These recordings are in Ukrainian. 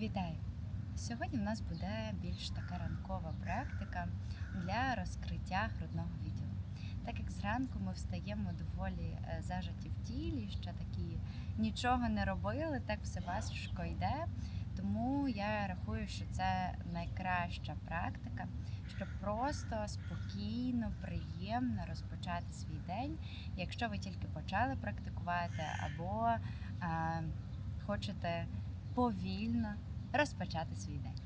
Вітаю! Сьогодні в нас буде більш така ранкова практика для розкриття грудного відділу. Так як зранку ми встаємо доволі е, зажаті в тілі, ще такі нічого не робили, так все важко йде. Тому я рахую, що це найкраща практика, щоб просто спокійно, приємно розпочати свій день, якщо ви тільки почали практикувати, або е, хочете повільно розпочати свій день.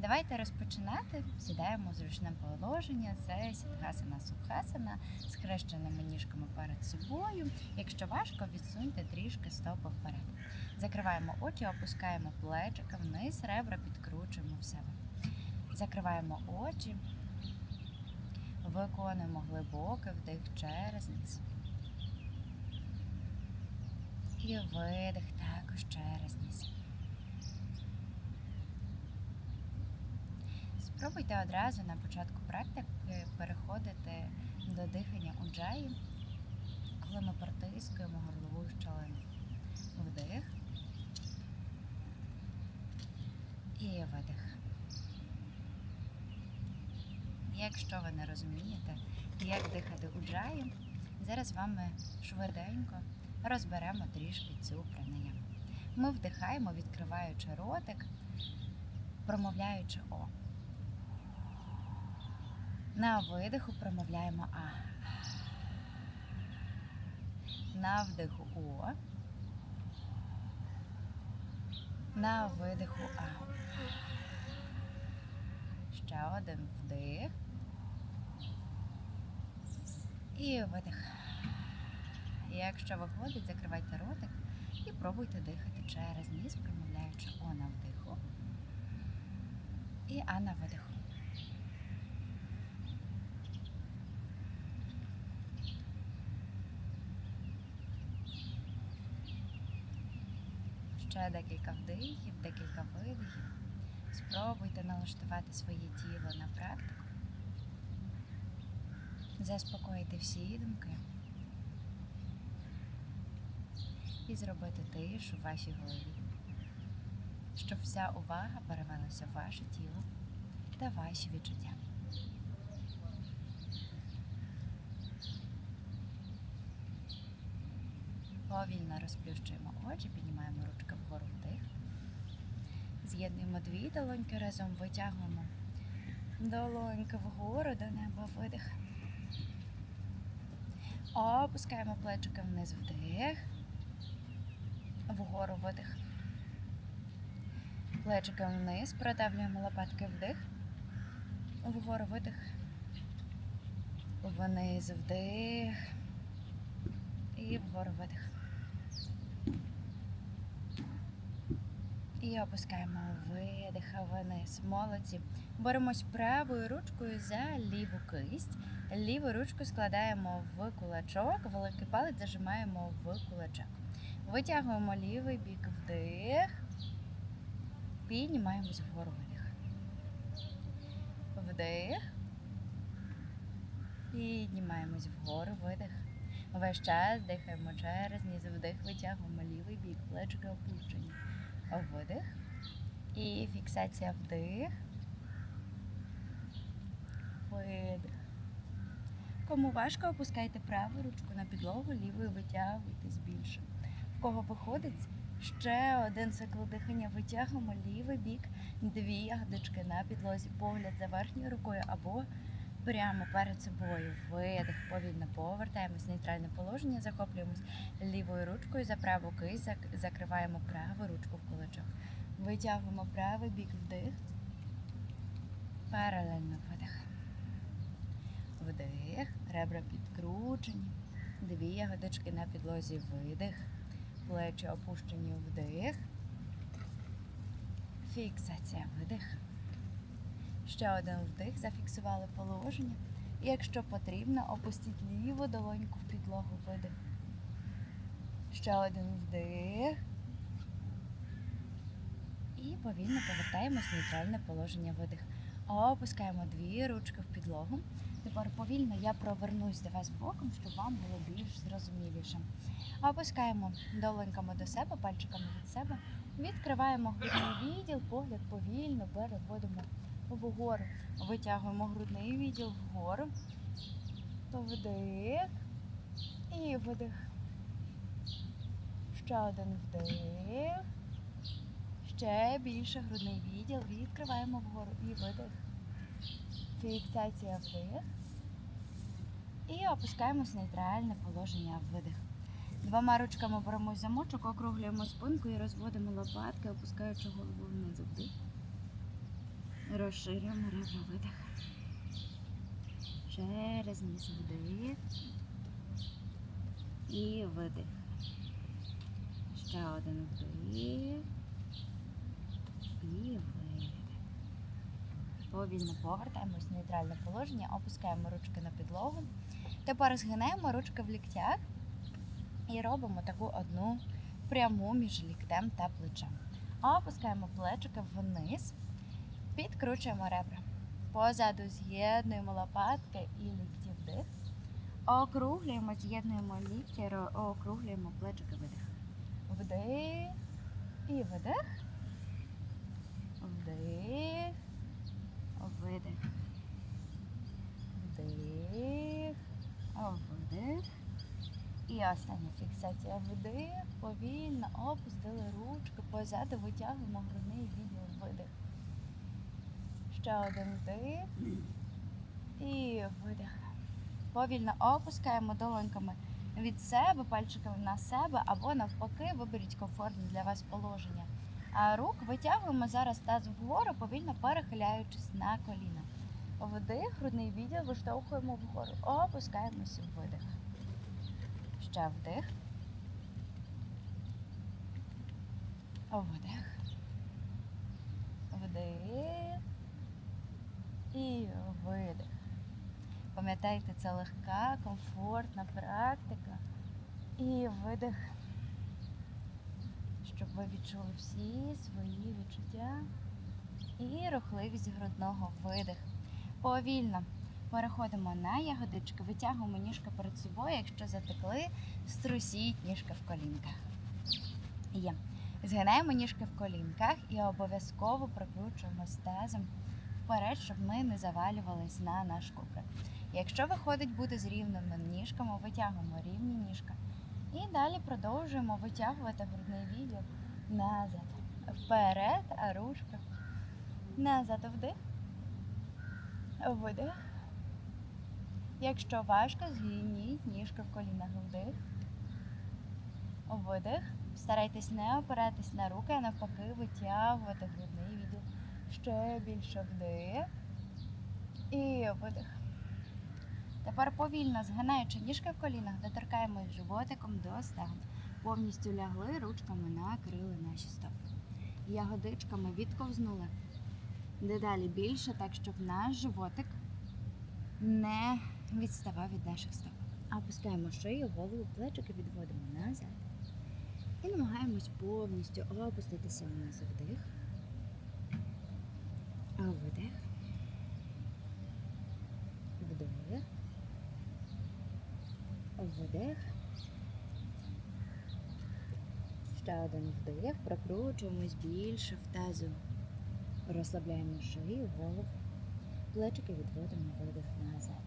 Давайте розпочинати. Сідаємо зручне положення. Це сідгасана сухасана з хрещеними ніжками перед собою. Якщо важко, відсуньте трішки стопи вперед. Закриваємо очі, опускаємо плечика вниз, ребра підкручуємо в себе. Закриваємо очі, виконуємо глибокий вдих через ніс. І видих також через ніс. Спробуйте одразу на початку практики переходити до дихання уджаї, коли ми протискуємо горлову щелину. Вдих і видих. Якщо ви не розумієте, як дихати уджаї, зараз з вами швиденько розберемо трішки цю пранаяму. Ми вдихаємо, відкриваючи ротик, промовляючи О. На видиху промовляємо А. На вдиху О. На видиху А. Ще один вдих. І видих. Якщо виходить, закривайте ротик і пробуйте дихати через ніс, промовляючи О на вдиху і А на видиху. Ще декілька вдихів, декілька видихів. Спробуйте налаштувати своє тіло на практику. Заспокоїти всі думки і зробити тишу в вашій голові, щоб вся увага перевелася в ваше тіло та ваші відчуття. Повільно розплющуємо очі, піднімаємо ручки вгору вдих. З'єднуємо дві долоньки разом, витягуємо долоньки вгору до неба, видих. Опускаємо плечики вниз вдих. Вгору видих. Плечики вниз, продавлюємо лопатки вдих. Вгору видих. Вниз вдих. І вгору видих. І опускаємо видих вниз. Молодці. Беремось правою ручкою за ліву кисть. Ліву ручку складаємо в кулачок, великий палець зажимаємо в кулачок. Витягуємо лівий бік вдих. Піднімаємось вгору видих. Вдих. Піднімаємось вгору видих. Весь час дихаємо через ніс вдих, витягуємо лівий бік, плечики опущені. Видих. І фіксація вдих. Видих. Кому важко, опускайте праву ручку на підлогу, лівою витягуйтесь більше. В кого виходить, ще один цикл дихання. Витягуємо лівий бік, дві ягодички на підлозі, погляд за верхньою рукою або прямо перед собою. Видих, повільно повертаємось в нейтральне положення, захоплюємось лівою ручкою за праву кисть, закриваємо праву ручку в кулачок. Витягуємо правий бік вдих. Паралельно видих. Вдих, ребра підкручені, дві ягодички на підлозі видих, плечі опущені вдих. Фіксація видих. Ще один вдих, зафіксували положення. І якщо потрібно, опустіть ліву долоньку в підлогу видих. Ще один вдих. І повільно повертаємось в нейтральне положення видих. Опускаємо дві ручки в підлогу. Тепер повільно я провернусь до вас боком, щоб вам було більш зрозуміліше. Опускаємо долоньками до себе, пальчиками від себе. Відкриваємо грудний відділ, погляд повільно переводимо вгору. Витягуємо грудний відділ вгору. Вдих і видих. Ще один вдих. Ще більше грудний відділ. Відкриваємо вгору і видих. Фіксація вдих. І опускаємось в нейтральне положення видих. Двома ручками беремо замочок, округлюємо спинку і розводимо лопатки, опускаючи голову вниз вдих. Розширюємо ребра видих. Через ніс вдих. І видих. Ще один вдих. І видих. Повільно повертаємось в нейтральне положення, опускаємо ручки на підлогу. Тепер згинаємо ручки в ліктях і робимо таку одну пряму між ліктем та плечем. Опускаємо плечики вниз, підкручуємо ребра. Позаду з'єднуємо лопатки і лікті вдих. Округлюємо, з'єднуємо лікті, округлюємо плечики видих. Вдих і видих. Вдих. Видих. Вдих. Видих. І остання фіксація вдих. Повільно опустили ручки. Позаду витягуємо грудний відділ видих. Ще один вдих. І видих. Повільно опускаємо долоньками від себе, пальчиками на себе або навпаки, виберіть комфортне для вас положення. А рук витягуємо зараз таз вгору, повільно перехиляючись на коліна. Вдих, грудний відділ виштовхуємо вгору. Опускаємося в видих. Ще вдих. Вдих. Вдих. І видих. Пам'ятайте, це легка, комфортна практика. І видих, щоб ви відчули всі свої відчуття. І рухливість грудного видих. Повільно переходимо на ягодички, витягуємо ніжки перед собою. Якщо затекли, струсіть ніжки в колінках. Є. Згинаємо ніжки в колінках і обов'язково прокручуємо стезом вперед, щоб ми не завалювались на наш куприк. Якщо виходить бути з рівними ніжками, витягуємо рівні ніжки. І далі продовжуємо витягувати грудний відділ назад. Вперед, а ручка. Назад вдих. Видих. Якщо важко, згиніть ніжки в колінах вдих. Видих. Старайтесь не опиратись на руки, а навпаки витягувати грудний. Ще більше вдих. І видих. Тепер повільно згинаючи ніжки в колінах, доторкаємось животиком до стегон. Повністю лягли, ручками накрили наші стопи. Ягодичками відковзнули дедалі більше, так щоб наш животик не відставав від наших стоп. Опускаємо шию, голову, плечики відводимо назад. І намагаємось повністю опуститися вниз вдих. Видих. Вдих. Видих. Ще один вдих. Прокручуємось більше в тазу. Розслабляємо шию, голову. Плечики відводимо видих назад.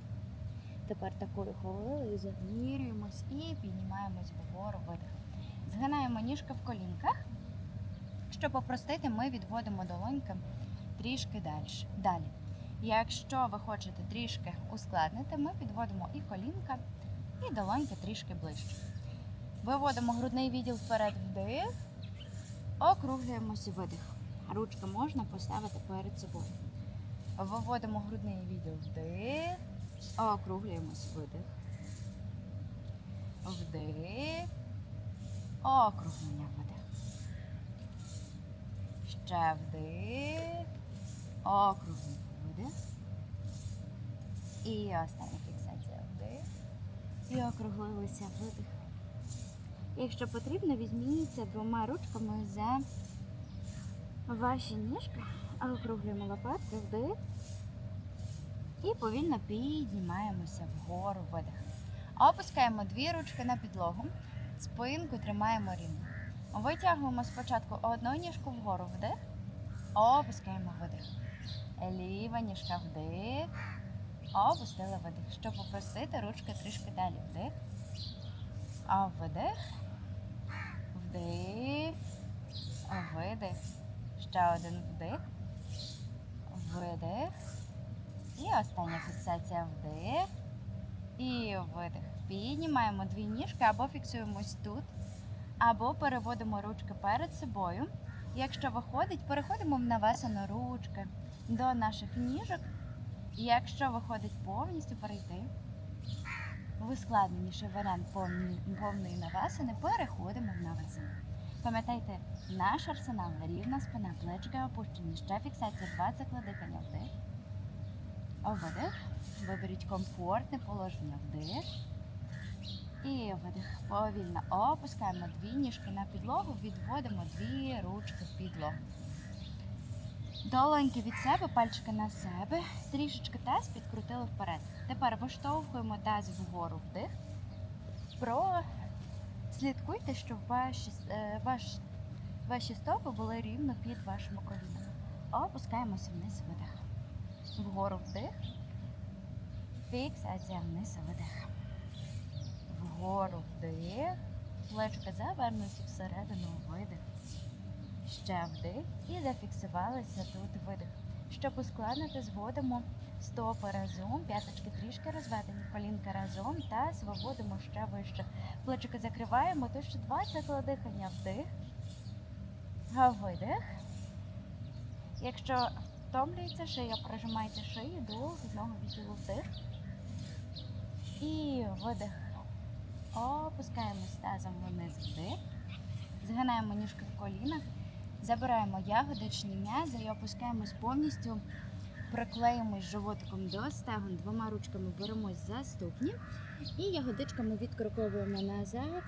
Тепер такою хвилею замірюємось і піднімаємось вгору видих. Згинаємо ніжки в колінках. Щоб попростити, ми відводимо долоньки трішки далі. далі. Якщо ви хочете трішки ускладнити, ми підводимо і колінка, і долоньки трішки ближче. Виводимо грудний відділ вперед вдих, округлюємося видих. Ручки можна поставити перед собою. Виводимо грудний відділ вдих, округлюємось видих. Вдих, округлення видих. Ще вдих, округлення видих. І остання фіксація вдих. І округлилися видих. Якщо потрібно, візьміться двома ручками за ваші ніжки, округлюємо лопатки, вдих. І повільно піднімаємося вгору видих. Опускаємо дві ручки на підлогу, спинку тримаємо рівно. Витягуємо спочатку одну ніжку вгору вдих, опускаємо видих. Ліва ніжка вдих, опустили видих. Щоб опустити ручки трішки далі. Вдих. А видих. Вдих. Видих. Ще один вдих. Видих. І остання фіксація вдих. І видих. Піднімаємо дві ніжки або фіксуємось тут, або переводимо ручки перед собою. Якщо виходить, переходимо в навесено ручки до наших ніжок. І якщо виходить повністю перейти в ускладненіший варіант повні- повної навесини, переходимо в навесину. Пам'ятайте, наш арсенал рівна спина, плечики опущені, ще фіксація 2 цикли дихання вдих. Видих. Виберіть комфортне положення вдих. І видих. Повільно опускаємо дві ніжки на підлогу, відводимо дві ручки в підлогу. Долоньки від себе, пальчики на себе, трішечки таз підкрутили вперед. Тепер виштовхуємо таз вгору вдих. Про... Слідкуйте, щоб ваші, е, ваш, ваші стопи були рівно під вашими колінами. Опускаємося вниз видих. Вгору вдих. Фіксація вниз видих. Вгору вдих. Плечки завернуті всередину видих. Ще вдих. І зафіксувалися тут видих. Щоб ускладнити, зводимо стопи разом, п'яточки трішки розведені, колінка разом та виводимо ще вище. Плечики закриваємо, то ще два цикли дихання вдих. Видих. Якщо втомлюється шия, прижимайте шию до одного відділу вдих. І видих. Опускаємось тазом вниз вдих. Згинаємо ніжки в колінах. Забираємо ягодичні м'язи і опускаємось повністю. Приклеїмось животиком до стегон, двома ручками беремось за ступні і ягодичками відкроковуємо назад.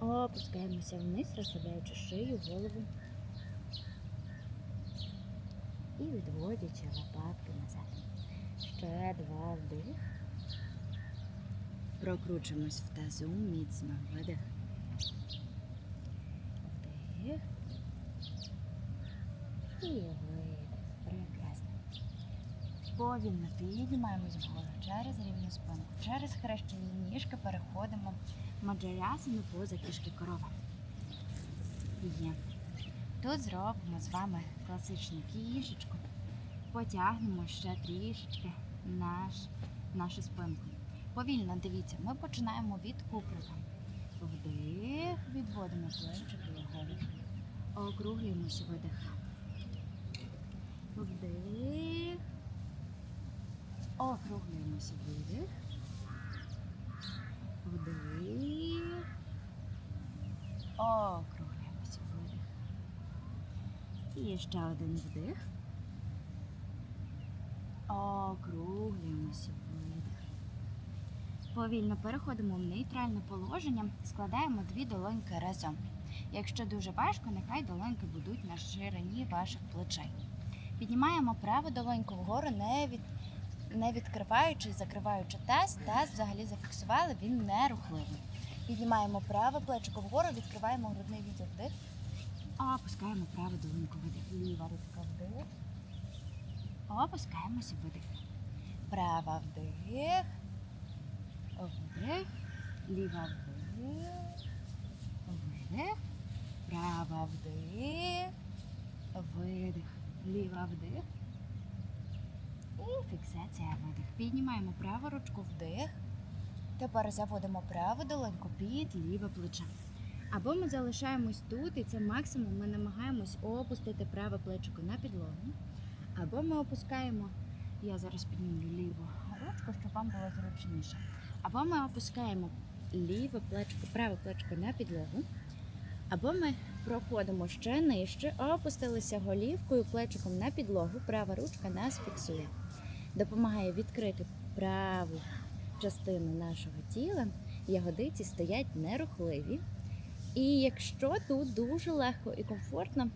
Опускаємося вниз, розслабляючи шию, голову. І відводячи лопатки назад. Ще два вдих. Прокручуємось в тазу, міцно видих. Вдих. І. Прекрасно. Повільно піднімаємось вгору через рівну спинку. Через хрещені ніжки переходимо в маджарясину поза кішки корова. Є. Тут зробимо з вами класичну кішечку. Потягнемо ще трішечки наш, нашу спинку. Повільно дивіться, ми починаємо від куприка. Вдих, відводимо плечики. Округлюємося видих. Вдих. Округлюємося видих. Вдих. Округлюємося видих. І ще один вдих. Округлюємося видих. Повільно переходимо в нейтральне положення, складаємо дві долоньки разом. Якщо дуже важко, нехай долоньки будуть на ширині ваших плечей. Піднімаємо праву долоньку вгору, не, від, не відкриваючи і закриваючи таз. Таз взагалі зафіксували, він не рухливий. Піднімаємо праве плечико вгору, відкриваємо грудний відділ вдих. Опускаємо праву долоньку видих. Ліва ручка вдих. Опускаємося видих. Права вдих. Вдих. Ліва вдих. Видих. Права вдих. Видих. Ліва вдих. І фіксація видих. Піднімаємо праву ручку вдих. Тепер заводимо праву долоньку під ліве плече. Або ми залишаємось тут, і це максимум ми намагаємось опустити праве плечико на підлогу. Або ми опускаємо, я зараз підніму ліву ручку, щоб вам було зручніше. Або ми опускаємо ліве плечко, праве плечко на підлогу. Або ми проходимо ще нижче, опустилися голівкою, плечиком на підлогу, права ручка нас фіксує. Допомагає відкрити праву частину нашого тіла. Ягодиці стоять нерухливі. І якщо тут дуже легко і комфортно,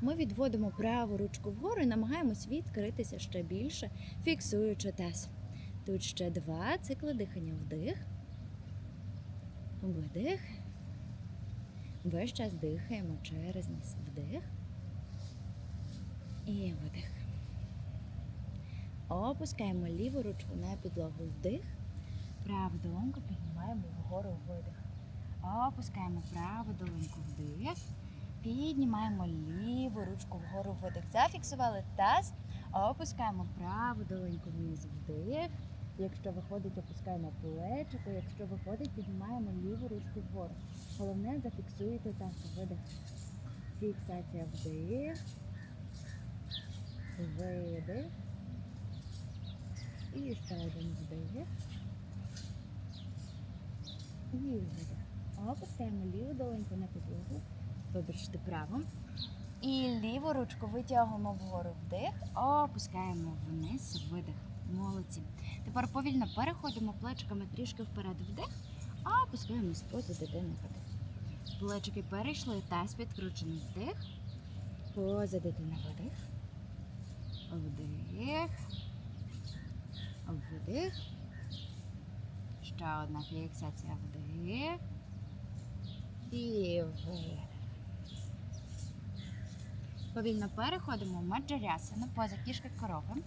ми відводимо праву ручку вгору і намагаємось відкритися ще більше, фіксуючи таз. Тут ще два цикли дихання. Вдих, видих, Весь час дихаємо через ніс. Вдих. І видих. Опускаємо ліву ручку на підлогу. Вдих. Праву долоньку піднімаємо вгору видих. Опускаємо праву долоньку вдих. Піднімаємо ліву ручку вгору видих. Зафіксували таз. Опускаємо праву долоньку вниз вдих. Якщо виходить, опускаємо плечико. Якщо виходить, піднімаємо ліву ручку вгору. Головне зафіксуйте таз. Видих. Фіксація вдих. Видих. І ще один вдих. І видих. Опускаємо ліву долоньку на підлогу. Вибачте праву. І ліву ручку витягуємо вгору вдих, опускаємо вниз, видих. Молодці. Тепер повільно переходимо плечиками трішки вперед вдих, а опускаємось поза дитини видих. Плечики перейшли, таз підкручений вдих, поза дитини видих. Вдих. Вдих. Ще одна фіксація вдих. І видих. Повільно переходимо в маджарясану, поза кішки корови.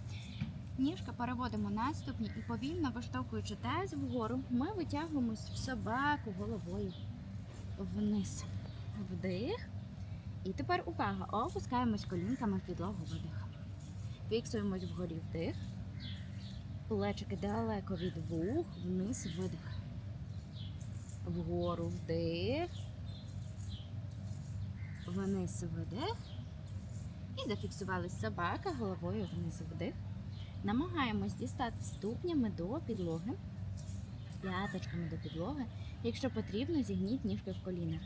Ніжка переводимо на ступні і повільно виштовхуючи таз вгору, ми витягуємось в собаку головою вниз. Вдих. І тепер увага. Опускаємось колінками в підлогу видих. Фіксуємось вгорі вдих. Плечики далеко від вух, вниз видих. Вгору вдих. Вниз видих. І зафіксували собака головою вниз вдих. Намагаємось дістати ступнями до підлоги, п'яточками до підлоги. Якщо потрібно, зігніть ніжки в колінах.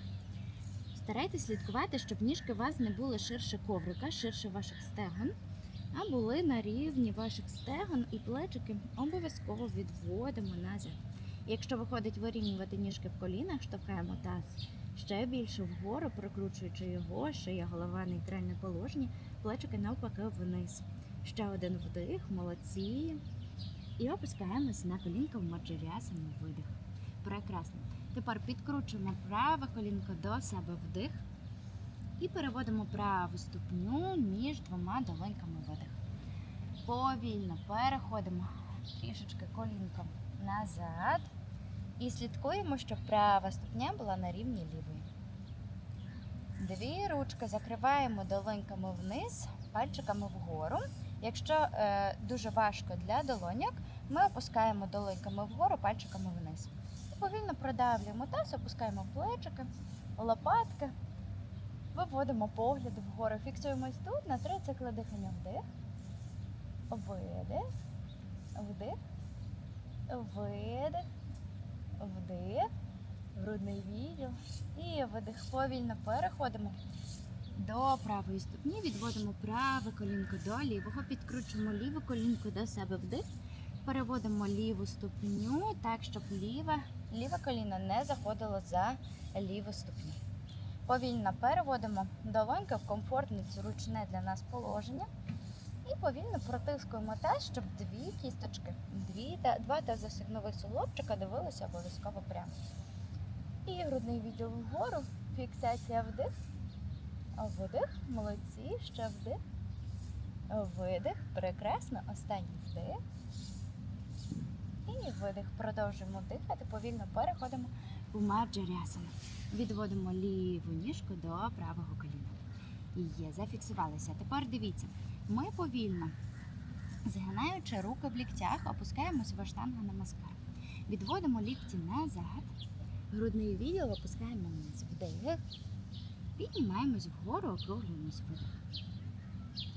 Старайтесь слідкувати, щоб ніжки у вас не були ширше коврика, ширше ваших стегон, а були на рівні ваших стегон і плечики обов'язково відводимо назад. Якщо виходить вирівнювати ніжки в колінах, штовхаємо таз ще більше вгору, прокручуючи його, шия, голова, нейтральне положення, плечики навпаки вниз. Ще один вдих, молодці. І опускаємось на колінка в маджарясану видих. Прекрасно. Тепер підкручуємо праве колінко до себе вдих. І переводимо праву ступню між двома долоньками видих. Повільно переходимо трішечки колінком назад. І слідкуємо, щоб права ступня була на рівні лівої. Дві ручки закриваємо долоньками вниз, пальчиками вгору. Якщо е, дуже важко для долоньок, ми опускаємо долоньками вгору, пальчиками вниз. Повільно продавлюємо таз, опускаємо плечики, лопатки, виводимо погляд вгору. Фіксуємось тут на три цикли дихання. Вдих, видих, вдих, видих, вдих, грудний відділ і видих. Повільно переходимо до правої ступні, відводимо праве колінко до лівого, підкручуємо ліву колінку до себе вдих, переводимо ліву ступню так, щоб ліве, ліве коліно не заходило за ліву ступню. Повільно переводимо долоньки в комфортне зручне для нас положення. І повільно протискуємо те, щоб дві кісточки, дві, два тазосигнових суглобчика дивилися обов'язково прямо. І грудний відділ вгору, фіксація вдих, видих, молодці, ще вдих, видих, прекрасно, останній вдих. І видих. Продовжуємо дихати, повільно переходимо в маджарясану. Відводимо ліву ніжку до правого коліна. Є, зафіксувалися. Тепер дивіться, ми повільно, згинаючи руки в ліктях, опускаємось в аштанга намаскар. Відводимо лікті назад, грудний відділ опускаємо вниз. Вдих, піднімаємось вгору, округлюємось видих.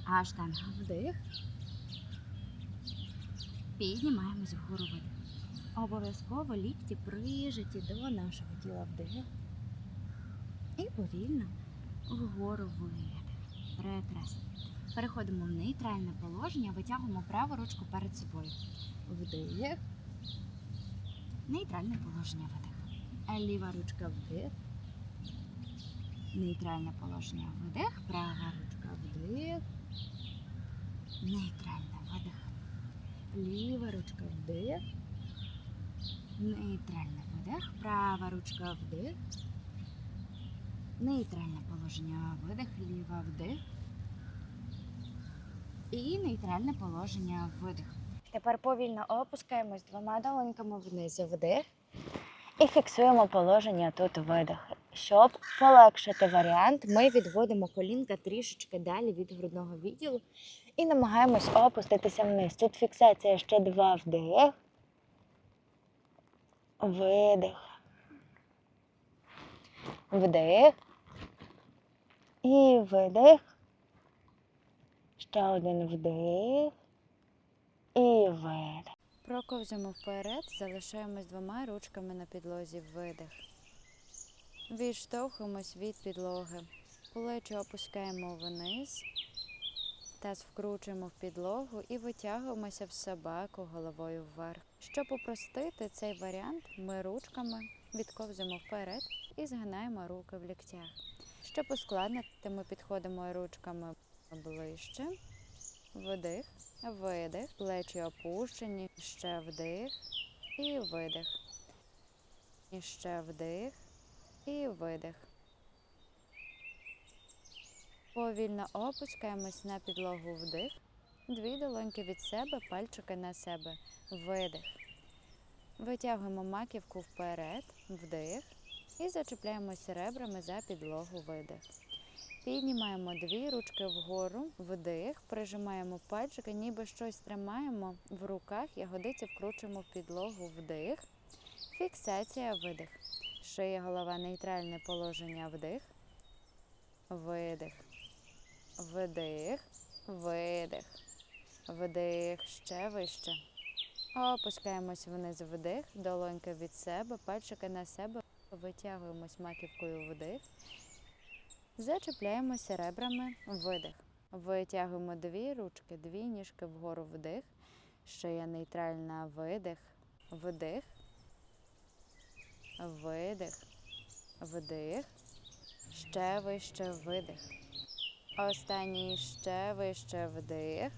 Аштанга вдих. Піднімаємось вгору видих. Обов'язково лікті прижаті до нашого тіла вдих. І повільно вгору видих. Прекрасно. Переходимо в нейтральне положення, витягуємо праву ручку перед собою. Вдих. Нейтральне положення видих. Ліва ручка вдих. Нейтральне положення видих. Права ручка вдих. Нейтральне видих. Ліва ручка вдих. Нейтральне видих. Права ручка вдих. Нейтральне положення видих, ліва вдих. І нейтральне положення видих. Тепер повільно опускаємось двома долоньками вниз вдих. І фіксуємо положення тут видих. Щоб полегшити варіант, ми відводимо колінка трішечки далі від грудного відділу і намагаємось опуститися вниз. Тут фіксація ще два вдих. Видих. Вдих. І видих. Ще один вдих. І видих. Проковзимо вперед, залишаємось двома ручками на підлозі видих. Відштовхуємось від підлоги. Плечі опускаємо вниз. Таз вкручуємо в підлогу і витягуємося в собаку головою вверх. Щоб упростити цей варіант, ми ручками відковзимо вперед і згинаємо руки в ліктях. Щоб ускладнити, ми підходимо ручками ближче. Вдих, видих, плечі опущені, ще вдих і видих. І ще вдих і видих. Повільно опускаємось на підлогу вдих. Дві долоньки від себе, пальчики на себе. Видих. Витягуємо маківку вперед, вдих. І зачіпляємося ребрами за підлогу видих. Піднімаємо дві ручки вгору, вдих, прижимаємо пальчики, ніби щось тримаємо в руках, ягодиці вкручуємо в підлогу вдих. Фіксація видих. Шия, голова, нейтральне положення вдих. Видих. Вдих. Видих. Вдих. Ще вище. Опускаємось вниз вдих, долоньки від себе, пальчики на себе. Витягуємось маківкою вдих. Зачепляємося ребрами видих. Витягуємо дві ручки, дві ніжки вгору вдих. Шия нейтральна видих. Вдих. Видих. Вдих. Ще вище видих. Останній ще вище вдих.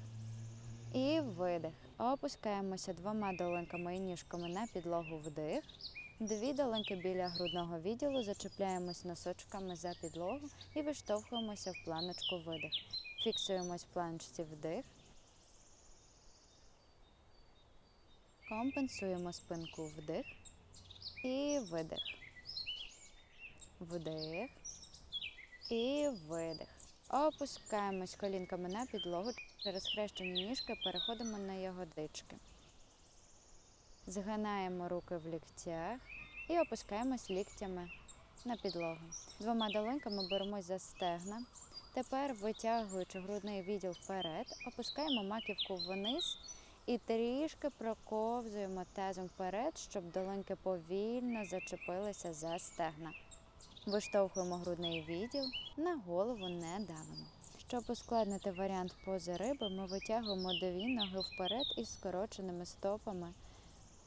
І видих. Опускаємося двома долоньками і ніжками на підлогу вдих. Дві долоньки біля грудного відділу зачепляємось носочками за підлогу і виштовхуємося в планочку видих. Фіксуємось в планочці вдих. Компенсуємо спинку вдих і видих. Вдих і видих. Опускаємось колінками на підлогу. Через хрещені ніжки переходимо на ягодички. Згинаємо руки в ліктях і опускаємось ліктями на підлогу. Двома долоньками беремось за стегна. Тепер, витягуючи грудний відділ вперед, опускаємо маківку вниз і трішки проковзуємо тазом вперед, щоб долоньки повільно зачепилися за стегна. Виштовхуємо грудний відділ, на голову не давимо. Щоб ускладнити варіант пози риби, ми витягуємо дві ноги вперед із скороченими стопами.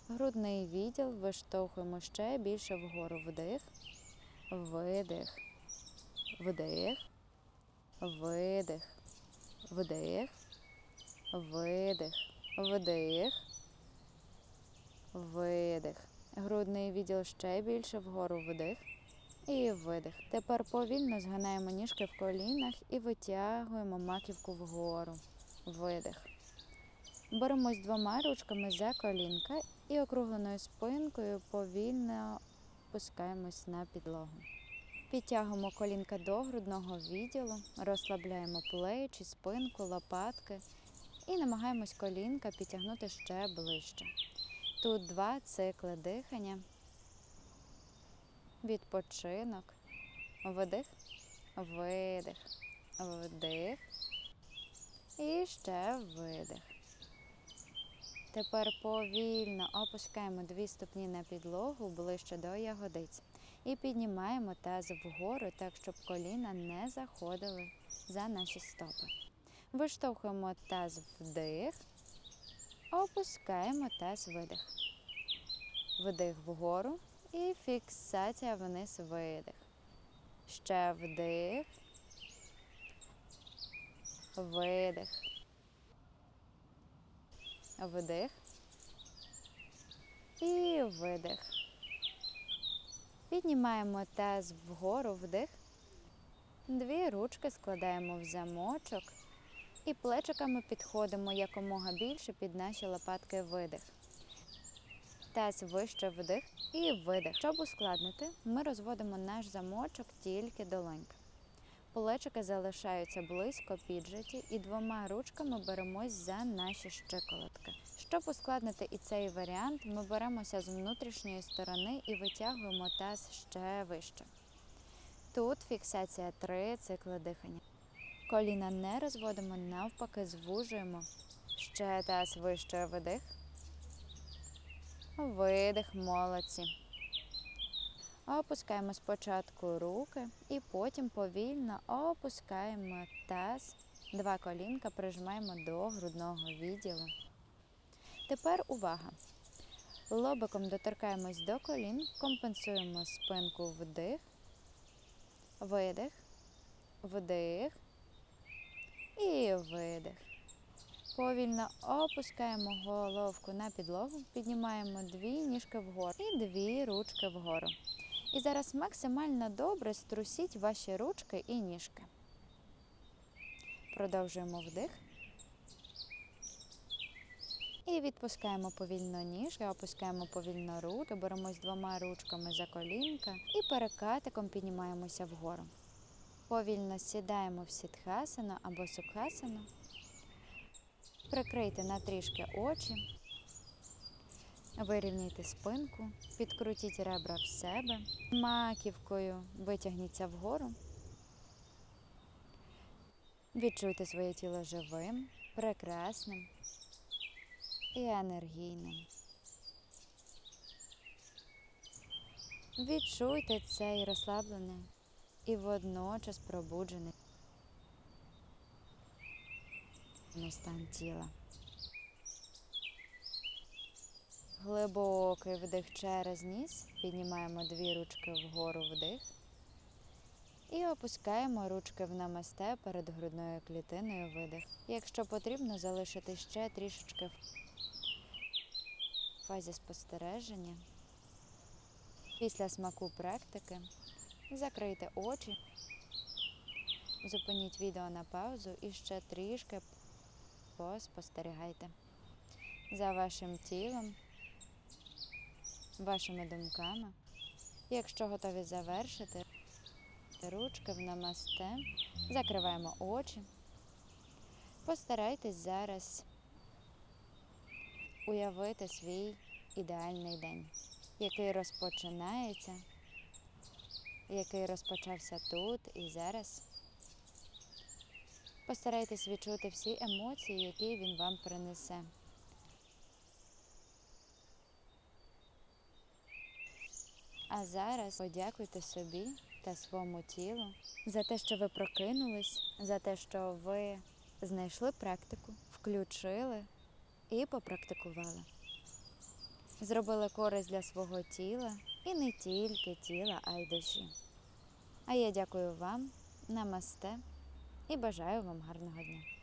Грудний відділ виштовхуємо ще більше вгору. Вдих, видих, вдих, видих, вдих, видих, вдих, видих. Грудний відділ ще більше вгору вдих і видих. Тепер повільно згинаємо ніжки в колінах і витягуємо маківку вгору. Видих. Беремось двома ручками за колінка і округленою спинкою повільно опускаємось на підлогу. Підтягуємо колінка до грудного відділу, розслабляємо плечі, спинку, лопатки і намагаємось колінка підтягнути ще ближче. Тут два цикли дихання, відпочинок, вдих, видих, вдих і ще видих. Тепер повільно опускаємо дві ступні на підлогу ближче до ягодиць. І піднімаємо таз вгору, так, щоб коліна не заходили за наші стопи. Виштовхуємо таз вдих, опускаємо таз видих. Вдих вгору і фіксація вниз видих. Ще вдих, видих. Вдих. І видих. Піднімаємо таз вгору, вдих. Дві ручки складаємо в замочок і плечиками підходимо якомога більше під наші лопатки видих. Таз вище вдих і видих. Щоб ускладнити, ми розводимо наш замочок тільки долоньки. Плечики залишаються близько піджаті і двома ручками беремось за наші щиколотки. Щоб ускладнити і цей варіант, ми беремося з внутрішньої сторони і витягуємо таз ще вище. Тут фіксація 3 цикли дихання. Коліна не розводимо, навпаки, звужуємо. Ще таз вище видих. Видих, молодці. Опускаємо спочатку руки і потім повільно опускаємо таз. Два колінка прижимаємо до грудного відділу. Тепер увага. Лобиком доторкаємось до колін, компенсуємо спинку вдих, видих, вдих і видих. Повільно опускаємо головку на підлогу, піднімаємо дві ніжки вгору і дві ручки вгору. І зараз максимально добре струсіть ваші ручки і ніжки. Продовжуємо вдих. І відпускаємо повільно ніжки, опускаємо повільно руки, беремось двома ручками за колінка і перекатиком піднімаємося вгору. Повільно сідаємо в сітхасану або сукхасану. Прикрийте на трішки очі, вирівняйте спинку, підкрутіть ребра в себе, маківкою витягніться вгору. Відчуйте своє тіло живим, прекрасним і енергійним. Відчуйте цей розслаблений і водночас пробуджений стан тіла. Глибокий вдих через ніс. Піднімаємо дві ручки вгору вдих. І опускаємо ручки в намасте перед грудною клітиною видих. Якщо потрібно, залишити ще трішечки в фазі спостереження. Після смаку практики закрийте очі, зупиніть відео на паузу і ще трішки поспостерігайте за вашим тілом, вашими думками. Якщо готові завершити, ручки в намасте, закриваємо очі. Постарайтесь зараз уявити свій ідеальний день, який розпочинається, який розпочався тут і зараз. Постарайтесь відчути всі емоції, які він вам принесе. А зараз подякуйте собі та своєму тілу за те, що ви прокинулись, за те, що ви знайшли практику, включили і попрактикували. Зробили користь для свого тіла і не тільки тіла, а й душі. А я дякую вам, намасте і бажаю вам гарного дня.